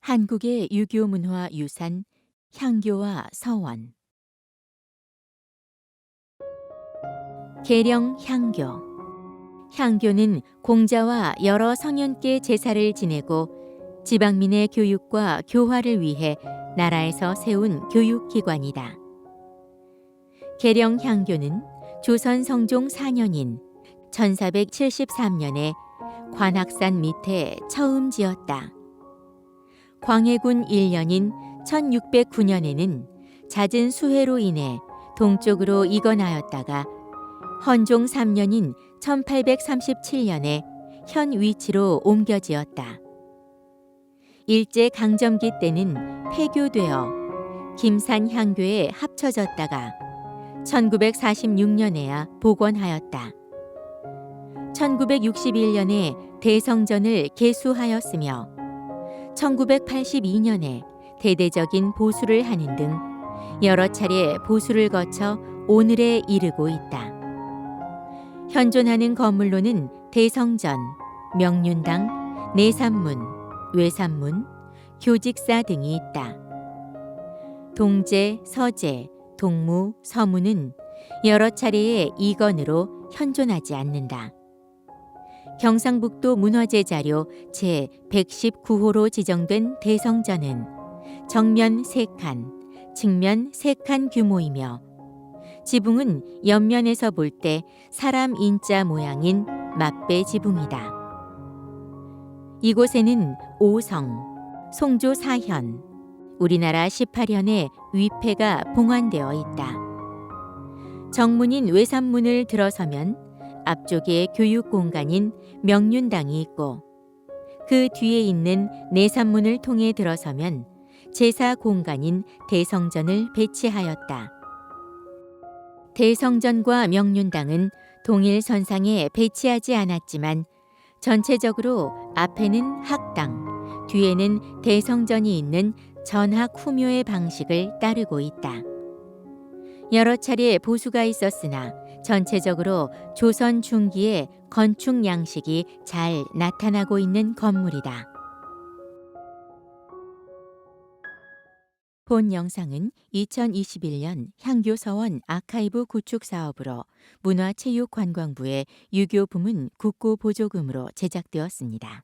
한국의 유교 문화 유산 향교와 서원 계령 향교 향교는 공자와 여러 성현께 제사를 지내고 지방민의 교육과 교화를 위해 나라에서 세운 교육기관이다. 계령 향교는 조선 성종 4년인 1473년에 관악산 밑에 처음 지었다. 광해군 1년인 1609년에는 잦은 수해로 인해 동쪽으로 이건하였다가 헌종 3년인 1837년에 현 위치로 옮겨 지었다. 일제 강점기 때는 폐교되어 김산 향교에 합쳐졌다가 1946년에야 복원하였다. 1961년에 대성전을 개수하였으며 1982년에 대대적인 보수를 하는 등 여러 차례 보수를 거쳐 오늘에 이르고 있다. 현존하는 건물로는 대성전, 명륜당, 내산문, 외산문, 교직사 등이 있다. 동제, 서제, 동무, 서무는 여러 차례의 이건으로 현존하지 않는다. 경상북도 문화재 자료 제 119호로 지정된 대성전은 정면 3칸, 측면 3칸 규모이며 지붕은 옆면에서 볼 때 사람 인자 모양인 맞배 지붕이다. 이곳에는 오성, 송조 사현, 우리나라 18현의 위패가 봉안되어 있다. 정문인 외산문을 들어서면 앞쪽에 교육 공간인 명륜당이 있고 그 뒤에 있는 내산문을 통해 들어서면 제사 공간인 대성전을 배치하였다. 대성전과 명륜당은 동일 선상에 배치하지 않았지만 전체적으로 앞에는 학당, 뒤에는 대성전이 있는 전학 후묘의 방식을 따르고 있다. 여러 차례 보수가 있었으나 전체적으로 조선 중기의 건축 양식이 잘 나타나고 있는 건물이다. 본 영상은 2021년 향교서원 아카이브 구축 사업으로 문화체육관광부의 유교 부문 국고 보조금으로 제작되었습니다.